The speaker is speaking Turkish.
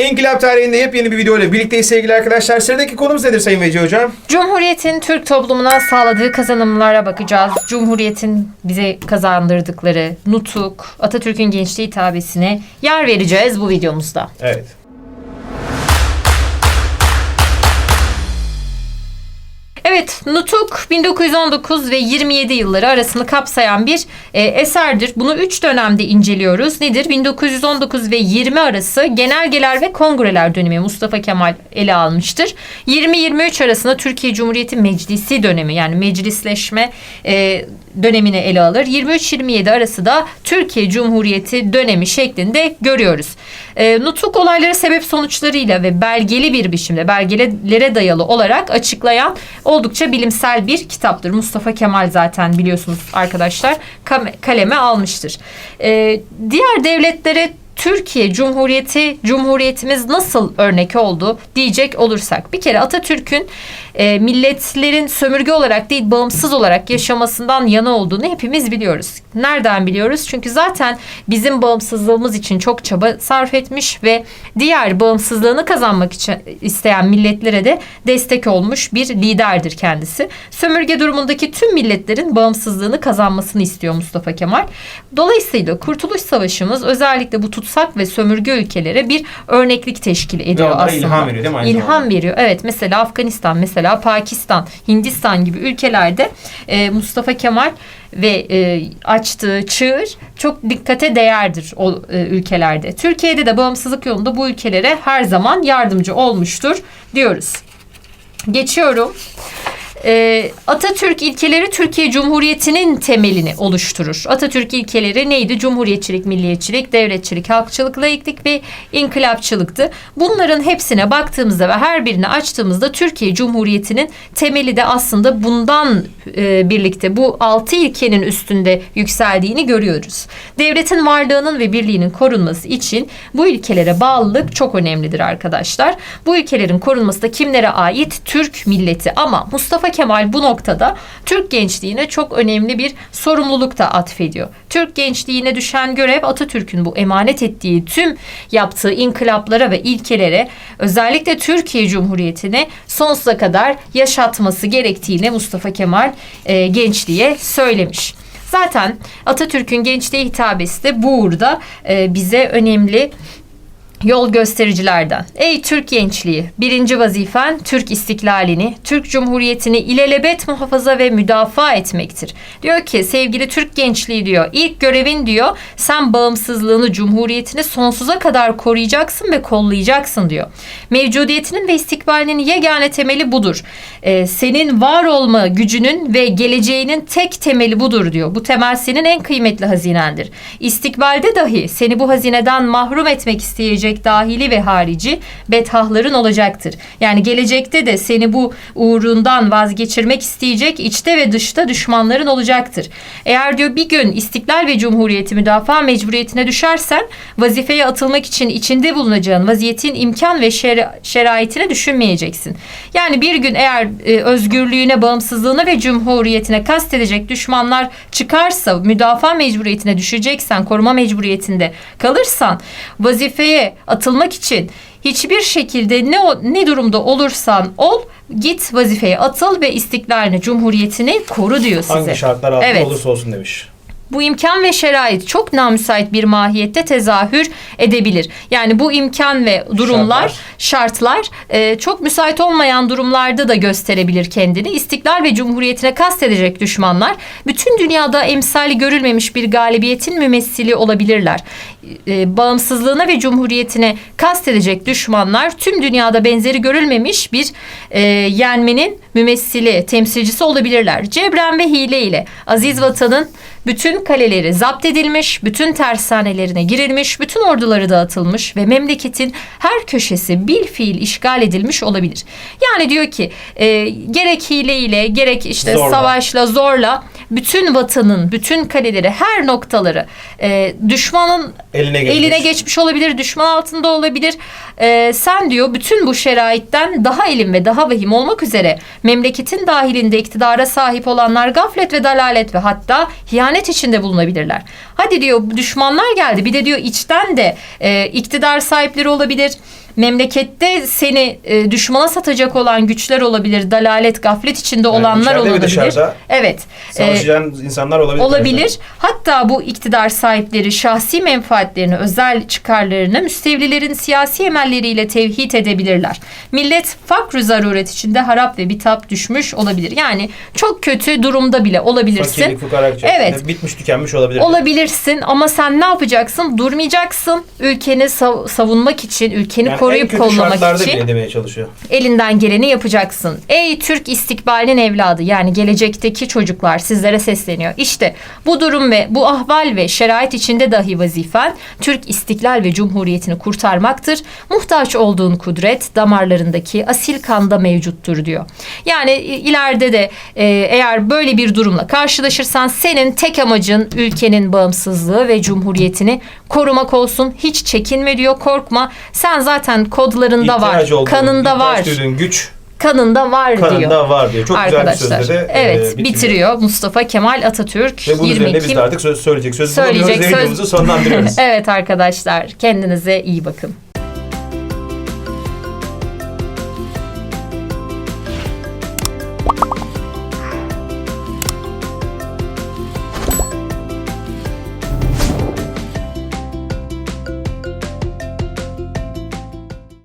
İnkılap tarihinde yepyeni bir video ile birlikteyiz sevgili arkadaşlar. Sıradaki konumuz nedir Sayın Veci Hocam? Cumhuriyetin Türk toplumuna sağladığı kazanımlara bakacağız. Cumhuriyetin bize kazandırdıkları nutuk, Atatürk'ün gençliği hitabesine yer vereceğiz bu videomuzda. Evet. Evet, Nutuk 1919 ve 27 yılları arasını kapsayan bir e, eserdir. Bunu 3 dönemde inceliyoruz. Nedir? 1919 ve 20 arası genelgeler ve kongreler dönemi Mustafa Kemal ele almıştır. 20-23 arasında Türkiye Cumhuriyeti Meclisi dönemi yani meclisleşme e, dönemini ele alır. 23-27 arası da Türkiye Cumhuriyeti dönemi şeklinde görüyoruz. E, Nutuk olayları sebep sonuçlarıyla ve belgeli bir biçimde belgelere dayalı olarak açıklayan oldukça bilimsel bir kitaptır. Mustafa Kemal zaten biliyorsunuz arkadaşlar kaleme almıştır. E, diğer devletlere Türkiye Cumhuriyeti, Cumhuriyetimiz nasıl örnek oldu diyecek olursak. Bir kere Atatürk'ün e, milletlerin sömürge olarak değil bağımsız olarak yaşamasından yana olduğunu hepimiz biliyoruz. Nereden biliyoruz? Çünkü zaten bizim bağımsızlığımız için çok çaba sarf etmiş ve diğer bağımsızlığını kazanmak için isteyen milletlere de destek olmuş bir liderdir kendisi. Sömürge durumundaki tüm milletlerin bağımsızlığını kazanmasını istiyor Mustafa Kemal. Dolayısıyla Kurtuluş Savaşımız özellikle bu tutsak ve sömürge ülkelere bir örneklik teşkil ediyor onlara aslında. ilham veriyor değil mi aynı İlham zamanda? veriyor. Evet mesela Afganistan, mesela Pakistan, Hindistan gibi ülkelerde e, Mustafa Kemal ve e, açtığı çığır çok dikkate değerdir o e, ülkelerde. Türkiye'de de bağımsızlık yolunda bu ülkelere her zaman yardımcı olmuştur diyoruz. Geçiyorum. Ee, Atatürk ilkeleri Türkiye Cumhuriyeti'nin temelini oluşturur. Atatürk ilkeleri neydi? Cumhuriyetçilik, milliyetçilik, devletçilik, halkçılık, laiklik ve inkılapçılıktı. Bunların hepsine baktığımızda ve her birini açtığımızda Türkiye Cumhuriyeti'nin temeli de aslında bundan e, birlikte bu altı ilkenin üstünde yükseldiğini görüyoruz. Devletin varlığının ve birliğinin korunması için bu ilkelere bağlılık çok önemlidir arkadaşlar. Bu ilkelerin korunması da kimlere ait? Türk milleti ama Mustafa Kemal bu noktada Türk gençliğine çok önemli bir sorumluluk da atfediyor. Türk gençliğine düşen görev Atatürk'ün bu emanet ettiği tüm yaptığı inkılaplara ve ilkelere özellikle Türkiye Cumhuriyeti'ne sonsuza kadar yaşatması gerektiğini Mustafa Kemal e, gençliğe söylemiş. Zaten Atatürk'ün gençliğe hitabesi de bu uğurda e, bize önemli yol göstericilerden. Ey Türk gençliği, birinci vazifen Türk istiklalini, Türk Cumhuriyeti'ni ilelebet muhafaza ve müdafaa etmektir. Diyor ki sevgili Türk gençliği diyor, ilk görevin diyor sen bağımsızlığını, cumhuriyetini sonsuza kadar koruyacaksın ve kollayacaksın diyor. Mevcudiyetinin ve istikbalinin yegane temeli budur. Ee, senin var olma gücünün ve geleceğinin tek temeli budur diyor. Bu temel senin en kıymetli hazinendir. İstikbalde dahi seni bu hazineden mahrum etmek isteyecek dahili ve harici bethahların olacaktır. Yani gelecekte de seni bu uğrundan vazgeçirmek isteyecek içte ve dışta düşmanların olacaktır. Eğer diyor bir gün istiklal ve cumhuriyeti müdafaa mecburiyetine düşersen vazifeye atılmak için içinde bulunacağın vaziyetin imkan ve şer- şeraitine düşünmeyeceksin. Yani bir gün eğer e, özgürlüğüne, bağımsızlığına ve cumhuriyetine kastedecek düşmanlar çıkarsa müdafaa mecburiyetine düşeceksen, koruma mecburiyetinde kalırsan vazifeye atılmak için hiçbir şekilde ne ne durumda olursan ol git vazifeye atıl ve istiklalini, cumhuriyetini koru diyor size. Hangi şartlar altında Evet. olursa olsun demiş. Bu imkan ve şerait çok namüsait bir mahiyette tezahür edebilir. Yani bu imkan ve durumlar, şartlar, e, çok müsait olmayan durumlarda da gösterebilir kendini. İstiklal ve cumhuriyetine kastedecek düşmanlar bütün dünyada emsali görülmemiş bir galibiyetin mümessili olabilirler. E, bağımsızlığına ve cumhuriyetine kastedecek düşmanlar tüm dünyada benzeri görülmemiş bir e, yenmenin mümessili, temsilcisi olabilirler. Cebren ve hile ile aziz vatanın bütün kaleleri zapt edilmiş, bütün tersanelerine girilmiş, bütün orduları dağıtılmış ve memleketin her köşesi bil fiil işgal edilmiş olabilir. Yani diyor ki e, gerek hileyle gerek işte Zorla. savaşla zorla bütün vatanın bütün kaleleri her noktaları e, düşmanın Eline geçmiş. eline geçmiş olabilir, düşman altında olabilir. E, sen diyor bütün bu şeraitten daha elim ve daha vahim olmak üzere memleketin dahilinde iktidara sahip olanlar gaflet ve dalalet ve hatta hiyanet içinde bulunabilirler. Hadi diyor düşmanlar geldi bir de diyor içten de e, iktidar sahipleri olabilir. Memlekette seni e, düşmana satacak olan güçler olabilir. Dalalet, gaflet içinde Yani olanlar olabilir. Evet. E, Savaşacağın insanlar olabilir. olabilir. Hatta bu iktidar sahipleri şahsi menfaatlerini, özel çıkarlarını müstevlilerin siyasi emelleriyle tevhid edebilirler. Millet fakr zaruret içinde harap ve bitap düşmüş olabilir. Yani çok kötü durumda bile olabilirsin. Fakirlik, fukara Evet. Bitmiş tükenmiş olabilir. Olabilirsin ama sen ne yapacaksın? Durmayacaksın. Ülkeni sav- savunmak için, ülkeni Yani en koruyup kötü kollamak şartlarda için bile demeye çalışıyor. elinden geleni yapacaksın. Ey Türk istikbalinin evladı yani gelecekteki çocuklar sizlere sesleniyor. İşte bu durum ve bu ahval ve şerait içinde dahi vazifen Türk istiklal ve cumhuriyetini kurtarmaktır. Muhtaç olduğun kudret damarlarındaki asil kanda mevcuttur diyor. Yani ileride de e, eğer böyle bir durumla karşılaşırsan senin tek amacın ülkenin bağımsızlığı ve cumhuriyetini korumak olsun. Hiç çekinme diyor korkma. Sen zaten kodlarında var, İhtiyacı olduğun, kanında ihtiyaç var duyduğun güç kanında var diyor. kanında var diyor. Çok Arkadaşlar. güzel bir sözle de evet e, bitiriyor. bitiriyor Mustafa Kemal Atatürk Ve bunun 20 üzerine biz de artık söz söyleyecek söz Söyleyecek bulamıyoruz. söz- Yayınımızı sonlandırıyoruz. evet arkadaşlar kendinize iyi bakın.